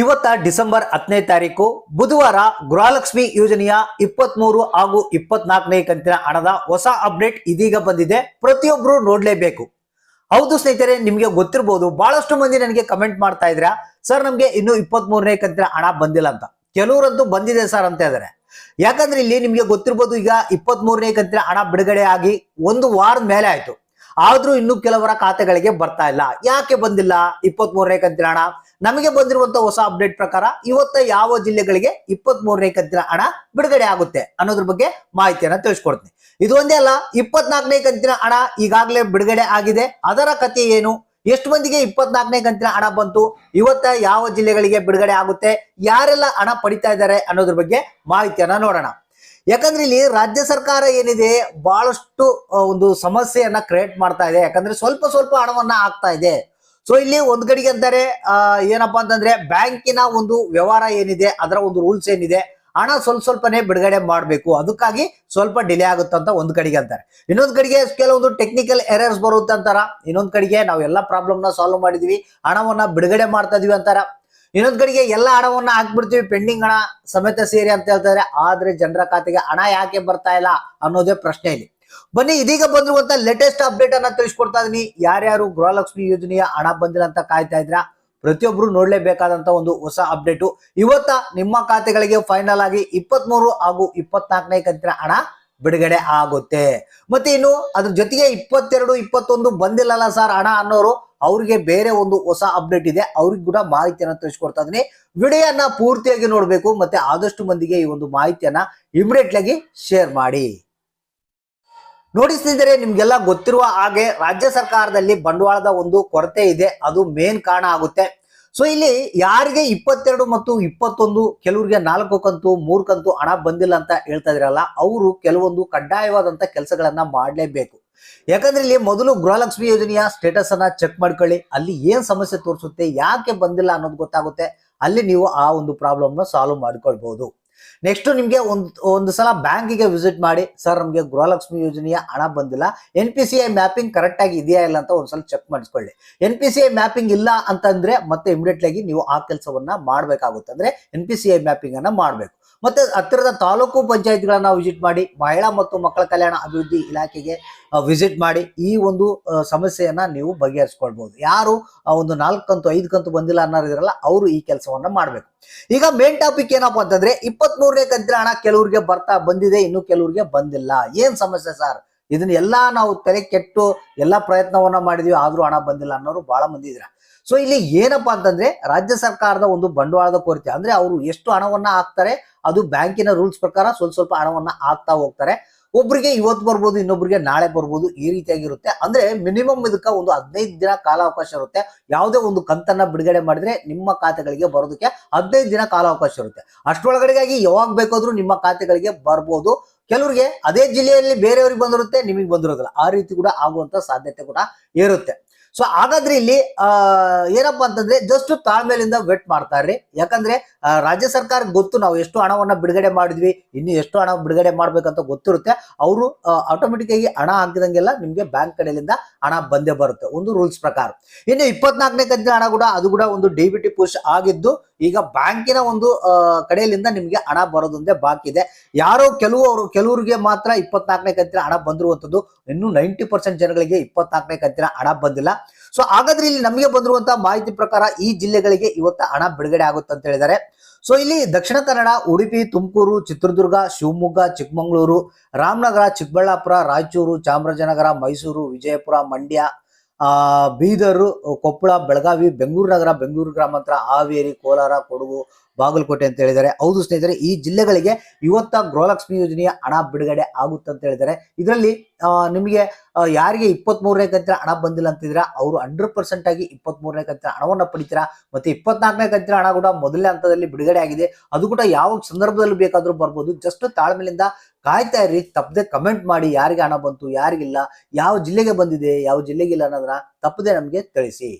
ಇವತ್ತ ಡಿಸೆಂಬರ್ ಹತ್ತನೇ ತಾರೀಕು, ಬುಧವಾರ ಗೃಹಲಕ್ಷ್ಮಿ ಯೋಜನೆಯ ಇಪ್ಪತ್ಮೂರು ಹಾಗೂ ಇಪ್ಪತ್ನಾಲ್ಕನೇ ಕಂತಿನ ಹಣದ ಹೊಸ ಅಪ್ಡೇಟ್ ಇದೀಗ ಬಂದಿದೆ. ಪ್ರತಿಯೊಬ್ಬರು ನೋಡ್ಲೇಬೇಕು. ಹೌದು ಸ್ನೇಹಿತರೆ, ನಿಮಗೆ ಗೊತ್ತಿರಬಹುದು ಬಹಳಷ್ಟು ಮಂದಿ ನನಗೆ ಕಮೆಂಟ್ ಮಾಡ್ತಾ ಇದ್ರ, ಸರ್, ನಮಗೆ ಇನ್ನು ಇಪ್ಪತ್ತ್ ಮೂರನೇ ಕಂತಿನ ಹಣ ಬಂದಿಲ್ಲ ಅಂತ. ಕೆಲವರಂತೂ ಬಂದಿದೆ ಸರ್ ಅಂತ ಇದಾರೆ. ಯಾಕಂದ್ರೆ ಇಲ್ಲಿ ನಿಮಗೆ ಗೊತ್ತಿರ್ಬೋದು, ಈಗ ಇಪ್ಪತ್ತ್ ಮೂರನೇ ಕಂತಿನ ಹಣ ಬಿಡುಗಡೆ ಆಗಿ ಒಂದು ವಾರದ ಮೇಲೆ ಆಯ್ತು. ಆದ್ರೂ ಇನ್ನು ಕೆಲವರ ಖಾತೆಗಳಿಗೆ ಬರ್ತಾ ಇಲ್ಲ. ಯಾಕೆ ಬಂದಿಲ್ಲ? ಇಪ್ಪತ್ತ್ ಮೂರನೇ ಕಂತಿನ ಹಣ. ನಮಗೆ ಬಂದಿರುವಂತ ಹೊಸ ಅಪ್ಡೇಟ್ ಪ್ರಕಾರ ಇವತ್ತ ಯಾವ ಜಿಲ್ಲೆಗಳಿಗೆ ಇಪ್ಪತ್ತ್ ಮೂರನೇ ಕಂತಿನ ಹಣ ಬಿಡುಗಡೆ ಆಗುತ್ತೆ ಅನ್ನೋದ್ರ ಬಗ್ಗೆ ಮಾಹಿತಿಯನ್ನ ತಿಳಿಸ್ಕೊಡ್ತೀನಿ. ಇದು ಒಂದೇ ಅಲ್ಲ, ಇಪ್ಪತ್ನಾಲ್ಕನೇ ಕಂತಿನ ಹಣ ಈಗಾಗಲೇ ಬಿಡುಗಡೆ ಆಗಿದೆ. ಅದರ ಕಥೆ ಏನು? ಎಷ್ಟು ಮಂದಿಗೆ ಇಪ್ಪತ್ನಾಲ್ಕನೇ ಕಂತಿನ ಹಣ ಬಂತು? ಇವತ್ತ ಯಾವ ಜಿಲ್ಲೆಗಳಿಗೆ ಬಿಡುಗಡೆ ಆಗುತ್ತೆ? ಯಾರೆಲ್ಲ ಹಣ ಪಡಿತಾ ಇದ್ದಾರೆ ಅನ್ನೋದ್ರ ಬಗ್ಗೆ ಮಾಹಿತಿಯನ್ನ ನೋಡೋಣ. ಯಾಕಂದ್ರೆ ಇಲ್ಲಿ ರಾಜ್ಯ ಸರ್ಕಾರ ಏನಿದೆ ಬಹಳಷ್ಟು ಒಂದು ಸಮಸ್ಯೆಯನ್ನ ಕ್ರಿಯೇಟ್ ಮಾಡ್ತಾ ಇದೆ. ಯಾಕಂದ್ರೆ ಸ್ವಲ್ಪ ಸ್ವಲ್ಪ ಹಣವನ್ನ ಹಾಕ್ತಾ ಇದೆ. ಸೊ ಇಲ್ಲಿ ಒಂದ್ ಕಡೆಗೆ ಅಂತಾರೆ ಏನಪ್ಪಾ ಅಂತಂದ್ರೆ ಬ್ಯಾಂಕಿನ ಒಂದು ವ್ಯವಹಾರ ಏನಿದೆ, ಅದರ ಒಂದು ರೂಲ್ಸ್ ಏನಿದೆ, ಹಣ ಸ್ವಲ್ಪ ಸ್ವಲ್ಪನೇ ಬಿಡುಗಡೆ ಮಾಡಬೇಕು. ಅದಕ್ಕಾಗಿ ಸ್ವಲ್ಪ ಡಿಲೇ ಆಗುತ್ತಂತ ಒಂದ್ ಕಡೆಗೆ ಅಂತಾರೆ. ಇನ್ನೊಂದ್ ಕಡೆಗೆ ಕೆಲವೊಂದು ಟೆಕ್ನಿಕಲ್ ಎರರ್ಸ್ ಬರುತ್ತೆ ಅಂತಾರ. ಇನ್ನೊಂದ್ ಕಡೆಗೆ ನಾವು ಎಲ್ಲ ಪ್ರಾಬ್ಲಮ್ನ ಸಾಲ್ವ್ ಮಾಡಿದೀವಿ, ಹಣವನ್ನ ಬಿಡುಗಡೆ ಮಾಡ್ತಾ ಇದೀವಿ ಅಂತಾರ. ಇನ್ನೊಂದ್ ಕಡೆಗೆ ಎಲ್ಲ ಹಣವನ್ನ ಹಾಕ್ಬಿಡ್ತೀವಿ ಪೆಂಡಿಂಗ್ ಹಣ ಸಮೇತ ಸೇರಿ ಅಂತ ಹೇಳ್ತಾರೆ. ಆದ್ರೆ ಜನರ ಖಾತೆಗೆ ಹಣ ಯಾಕೆ ಬರ್ತಾ ಇಲ್ಲ ಅನ್ನೋದೇ ಪ್ರಶ್ನೆ ಇಲ್ಲಿ. ಬನ್ನಿ, ಇದೀಗ ಬಂದಿರುವಂತ ಲೇಟೆಸ್ಟ್ ಅಪ್ಡೇಟ್ ಅನ್ನ ತಿಳಿಸ್ಕೊಡ್ತಾ ಇದೀನಿ. ಯಾರ್ಯಾರು ಗೃಹಲಕ್ಷ್ಮಿ ಯೋಜನೆಯ ಹಣ ಬಂದಿಲ್ಲ ಅಂತ ಕಾಯ್ತಾ ಇದ್ರ ಪ್ರತಿಯೊಬ್ರು ನೋಡ್ಲೇಬೇಕಾದಂತ ಒಂದು ಹೊಸ ಅಪ್ಡೇಟು ಇವತ್ತ ನಿಮ್ಮ ಖಾತೆಗಳಿಗೆ ಫೈನಲ್ ಆಗಿ ಇಪ್ಪತ್ಮೂರು ಹಾಗೂ ಇಪ್ಪತ್ನಾಲ್ಕನೇ ಕಂತಿನ ಹಣ ಬಿಡುಗಡೆ ಆಗುತ್ತೆ. ಮತ್ತೆ ಇನ್ನು ಅದ್ರ ಜೊತೆಗೆ ಇಪ್ಪತ್ತೆರಡು, ಇಪ್ಪತ್ತೊಂದು ಬಂದಿಲ್ಲಲ್ಲ ಸರ್ ಹಣ ಅನ್ನೋರು. ಅವ್ರಿಗೆ ಬೇರೆ ಒಂದು ಹೊಸ ಅಪ್ಡೇಟ್ ಇದೆ. ಅವ್ರಿಗೆ ಕೂಡ ಮಾಹಿತಿಯನ್ನು ತಿಳಿಸ್ಕೊಡ್ತಾ ಇದೀನಿ ವಿಡಿಯೋನ ಪೂರ್ತಿಯಾಗಿ ನೋಡ್ಬೇಕು. ಮತ್ತೆ ಆದಷ್ಟು ಮಂದಿಗೆ ಈ ಒಂದು ಮಾಹಿತಿಯನ್ನ ಇಮಿಡಿಯೇಟ್ ಆಗಿ ಶೇರ್ ಮಾಡಿ. ನೋಡಿಸ್ತಿದ್ರೆ ನಿಮ್ಗೆಲ್ಲ ಗೊತ್ತಿರುವ ಹಾಗೆ ರಾಜ್ಯ ಸರ್ಕಾರದಲ್ಲಿ ಬಂಡವಾಳದ ಒಂದು ಕೊರತೆ ಇದೆ. ಅದು ಮೇನ್ ಕಾರಣ ಆಗುತ್ತೆ. ಸೊ ಇಲ್ಲಿ ಯಾರಿಗೆ ಇಪ್ಪತ್ತೆರಡು ಮತ್ತು ಇಪ್ಪತ್ತೊಂದು, ಕೆಲವರಿಗೆ ನಾಲ್ಕು ಕಂತು, ಮೂರು ಕಂತು ಹಣ ಬಂದಿಲ್ಲ ಅಂತ ಹೇಳ್ತಾ ಇದ್ರಲ್ಲ ಅವರು ಕೆಲವೊಂದು ಕಡ್ಡಾಯವಾದಂತ ಕೆಲಸಗಳನ್ನ ಮಾಡಲೇಬೇಕು. ಯಾಕಂದ್ರೆ ಇಲ್ಲಿ ಮೊದಲು ಗೃಹಲಕ್ಷ್ಮಿ ಯೋಜನೆಯ ಸ್ಟೇಟಸ್ ಅನ್ನ ಚೆಕ್ ಮಾಡ್ಕೊಳ್ಳಿ. ಅಲ್ಲಿ ಏನ್ ಸಮಸ್ಯೆ ತೋರಿಸುತ್ತೆ, ಯಾಕೆ ಬಂದಿಲ್ಲ ಅನ್ನೋದು ಗೊತ್ತಾಗುತ್ತೆ. ಅಲ್ಲಿ ನೀವು ಆ ಒಂದು ಪ್ರಾಬ್ಲಮ್ನ ಸಾಲ್ವ್ ಮಾಡ್ಕೊಳ್ಬಹುದು ನೆಕ್ಸ್ಟ್ ನಿಮ್ಗೆ ಒಂದು ಒಂದು ಸಲ ಬ್ಯಾಂಕಿಗೆ ವಿಸಿಟ್ ಮಾಡಿ ಸರ್ ನಮಗೆ ಗೃಹಲಕ್ಷ್ಮಿ ಯೋಜನೆಯ ಹಣ ಬಂದಿಲ್ಲ. N P C I mapping correct ಆಗಿ ಇದೆಯಾ ಇಲ್ಲ ಅಂತ ಒಂದ್ಸಲ ಚೆಕ್ ಮಾಡಿಸ್ಕೊಳ್ಳಿ. N P C I mapping ಇಲ್ಲ ಅಂತಂದ್ರೆ ಮತ್ತೆ ಇಮಿಡಿಯೇಟ್ ಆಗಿ ನೀವು ಆ ಕೆಲಸವನ್ನ ಮಾಡ್ಬೇಕಾಗುತ್ತೆ. ಅಂದ್ರೆ N P C I mapping ಅನ್ನ ಮಾಡ್ಬೇಕು. ಮತ್ತೆ ಹತ್ತಿರದ ತಾಲೂಕು ಪಂಚಾಯತ್ಗಳನ್ನ ವಿಸಿಟ್ ಮಾಡಿ, ಮಹಿಳಾ ಮತ್ತು ಮಕ್ಕಳ ಕಲ್ಯಾಣ ಅಭಿವೃದ್ಧಿ ಇಲಾಖೆಗೆ ವಿಸಿಟ್ ಮಾಡಿ ಈ ಒಂದು ಸಮಸ್ಯೆಯನ್ನ ನೀವು ಬಗೆಹರಿಸ್ಕೊಳ್ಬಹುದು. ಯಾರು ಒಂದು ನಾಲ್ಕು ಕಂತು ಐದು ಕಂತು ಬಂದಿಲ್ಲ ಅನ್ನೋರಿದ್ರಲ್ಲ, ಅವರು ಈ ಕೆಲಸವನ್ನ ಮಾಡ್ಬೇಕು. ಈಗ ಮೇನ್ ಟಾಪಿಕ್ ಏನಪ್ಪಾ ಅಂತಂದ್ರೆ ಇಪ್ಪತ್ತ್ ಮೂರನೇ ಕಂತಿನ ಹಣ ಕೆಲವ್ರಿಗೆ ಬರ್ತಾ ಬಂದಿದೆ, ಇನ್ನು ಕೆಲವ್ರಿಗೆ ಬಂದಿಲ್ಲ. ಏನ್ ಸಮಸ್ಯೆ ಸರ್? ಇದನ್ನ ಎಲ್ಲಾ ನಾವು ತಲೆ ಕೆಟ್ಟು ಎಲ್ಲಾ ಪ್ರಯತ್ನವನ್ನ ಮಾಡಿದೀವಿ, ಆದ್ರೂ ಹಣ ಬಂದಿಲ್ಲ ಅನ್ನೋರು ಬಹಳ ಮಂದಿ ಇದ್ರ ಸೊ ಇಲ್ಲಿ ಏನಪ್ಪಾ ಅಂತಂದ್ರೆ, ರಾಜ್ಯ ಸರ್ಕಾರದ ಒಂದು ಬಂಡವಾಳದ ಕೊರತೆ, ಅಂದ್ರೆ ಅವರು ಎಷ್ಟು ಹಣವನ್ನ ಹಾಕ್ತಾರೆ, ಅದು ಬ್ಯಾಂಕಿನ ರೂಲ್ಸ್ ಪ್ರಕಾರ ಸ್ವಲ್ಪ ಸ್ವಲ್ಪ ಹಣವನ್ನ ಹಾಕ್ತಾ ಹೋಗ್ತಾರೆ. ಒಬ್ರಿಗೆ ಇವತ್ತು ಬರ್ಬೋದು, ಇನ್ನೊಬ್ರಿಗೆ ನಾಳೆ ಬರ್ಬೋದು ಈ ರೀತಿಯಾಗಿರುತ್ತೆ. ಅಂದ್ರೆ ಮಿನಿಮಮ್ ಇದಕ್ಕೆ ಒಂದು ಹದಿನೈದು ದಿನ ಕಾಲಾವಕಾಶ ಇರುತ್ತೆ. ಯಾವುದೇ ಒಂದು ಕಂತನ್ನ ಬಿಡುಗಡೆ ಮಾಡಿದ್ರೆ ನಿಮ್ಮ ಖಾತೆಗಳಿಗೆ ಬರೋದಕ್ಕೆ ಹದಿನೈದು ದಿನ ಕಾಲಾವಕಾಶ ಇರುತ್ತೆ. ಅಷ್ಟೊಳಗಡೆಗಾಗಿ ಯಾವಾಗ ಬೇಕಾದ್ರೂ ನಿಮ್ಮ ಖಾತೆಗಳಿಗೆ ಬರ್ಬೋದು. ಕೆಲವರಿಗೆ ಅದೇ ಜಿಲ್ಲೆಯಲ್ಲಿ ಬೇರೆಯವ್ರಿಗೆ ಬಂದಿರುತ್ತೆ, ನಿಮಗೆ ಬಂದಿರೋದಿಲ್ಲ. ಆ ರೀತಿ ಕೂಡ ಆಗುವಂತ ಸಾಧ್ಯತೆ ಕೂಡ ಇರುತ್ತೆ. ಸೊ ಹಾಗಾದ್ರೆ ಇಲ್ಲಿ ಏನಪ್ಪ ಅಂತಂದ್ರೆ ಜಸ್ಟ್ ತಾಳ್ಮೇಲಿಂದ ವೆಟ್ ಮಾಡ್ತಾರ್ರಿ ಯಾಕಂದ್ರೆ ರಾಜ್ಯ ಸರ್ಕಾರಕ್ಕೆ ಗೊತ್ತು ನಾವು ಎಷ್ಟು ಹಣವನ್ನ ಬಿಡುಗಡೆ ಮಾಡಿದ್ವಿ, ಇನ್ನು ಎಷ್ಟು ಹಣ ಬಿಡುಗಡೆ ಮಾಡ್ಬೇಕಂತ ಗೊತ್ತಿರುತ್ತೆ. ಅವರು ಆಟೋಮೆಟಿಕ್ ಆಗಿ ಹಣ ಹಾಕಿದಂಗೆಲ್ಲ ನಿಮ್ಗೆ ಬ್ಯಾಂಕ್ ಕಡೆಯಿಂದ ಹಣ ಬಂದೇ ಬರುತ್ತೆ. ಒಂದು ರೂಲ್ಸ್ ಪ್ರಕಾರ. ಇನ್ನು ಇಪ್ಪತ್ನಾಲ್ಕನೇ ಕಂತಿನ ಹಣ ಕೂಡ, ಅದು ಕೂಡ ಒಂದು ಡಿ ಬಿ ಪುಷ್ ಆಗಿದ್ದು ಈಗ ಬ್ಯಾಂಕಿನ ಒಂದು ಕಡೆಯಿಂದ ನಿಮ್ಗೆ ಹಣ ಬರೋದೊಂದೇ ಬಾಕಿ ಇದೆ. ಯಾರೋ ಕೆಲವರು, ಕೆಲವರಿಗೆ ಮಾತ್ರ ಇಪ್ಪತ್ನಾಲ್ಕನೇ ಕಂತಿನ ಹಣ ಬಂದಿರುವಂಥದ್ದು. ಇನ್ನು ನೈಂಟಿ ಪರ್ಸೆಂಟ್ ಜನಗಳಿಗೆ ಇಪ್ಪತ್ನಾಲ್ಕನೇ ಕಂತಿನ ಹಣ ಬಂದಿಲ್ಲ. ಸೊ ಹಾಗಾದ್ರೆ ಇಲ್ಲಿ ನಮಗೆ ಬಂದಿರುವಂತಹ ಮಾಹಿತಿ ಪ್ರಕಾರ ಈ ಜಿಲ್ಲೆಗಳಿಗೆ ಇವತ್ತು ಹಣ ಬಿಡುಗಡೆ ಆಗುತ್ತೆ ಅಂತ ಹೇಳಿದ್ದಾರೆ. ಸೊ ಇಲ್ಲಿ ದಕ್ಷಿಣ ಕನ್ನಡ, ಉಡುಪಿ, ತುಮಕೂರು, ಚಿತ್ರದುರ್ಗ, ಶಿವಮೊಗ್ಗ, ಚಿಕ್ಕಮಗಳೂರು, ರಾಮನಗರ, ಚಿಕ್ಕಬಳ್ಳಾಪುರ, ರಾಯಚೂರು, ಚಾಮರಾಜನಗರ, ಮೈಸೂರು, ವಿಜಯಪುರ, ಮಂಡ್ಯ ಆ, ಬೀದರು, ಕೊಪ್ಪಳ, ಬೆಳಗಾವಿ, ಬೆಂಗಳೂರು ನಗರ, ಬೆಂಗಳೂರು ಗ್ರಾಮಾಂತರ ಹಾವೇರಿ, ಕೋಲಾರ, ಕೊಡಗು, ಬಾಗಲಕೋಟೆ ಅಂತ ಹೇಳಿದ್ದಾರೆ. ಹೌದು ಸ್ನೇಹಿತರೆ, ಈ ಜಿಲ್ಲೆಗಳಿಗೆ ಇವತ್ತ ಗೃಹಲಕ್ಷ್ಮಿ ಯೋಜನೆಯ ಹಣ ಬಿಡುಗಡೆ ಆಗುತ್ತೆ ಅಂತ ಹೇಳಿದ್ದಾರೆ. ಇದರಲ್ಲಿ ನಿಮಗೆ ಯಾರಿಗೆ ಇಪ್ಪತ್ತ್ ಮೂರನೇ ಕಂತಿನ ಹಣ ಬಂದಿಲ್ಲ ಅಂತಿದ್ರ ಅವರು ಹಂಡ್ರೆಡ್ ಪರ್ಸೆಂಟ್ ಆಗಿ ಇಪ್ಪತ್ತ್ ಮೂರನೇ ಕಂತಿನ ಹಣವನ್ನ ಪಡಿತೀರಾ? ಮತ್ತೆ ಇಪ್ಪತ್ನಾಲ್ಕನೇ ಕಂತಿನ ಹಣ ಕೂಡ ಮೊದಲನೇ ಹಂತದಲ್ಲಿ ಬಿಡುಗಡೆ ಆಗಿದೆ. ಅದು ಕೂಡ ಯಾವ ಸಂದರ್ಭದಲ್ಲಿ ಬೇಕಾದರೂ ಬರ್ಬೋದು. ಜಸ್ಟ್ ತಾಳ್ಮೆಲಿಂದ ಕಾಯ್ತಾ ಇರಿ. ತಪ್ಪದೆ ಕಮೆಂಟ್ ಮಾಡಿ ಯಾರಿಗೆ ಹಣ ಬಂತು, ಯಾರಿಗಿಲ್ಲ, ಯಾವ ಜಿಲ್ಲೆಗೆ ಬಂದಿದೆ, ಯಾವ ಜಿಲ್ಲೆಗಿಲ್ಲ ಅನ್ನೋದನ್ನ ತಪ್ಪದೆ ನಮಗೆ ತಿಳಿಸಿ.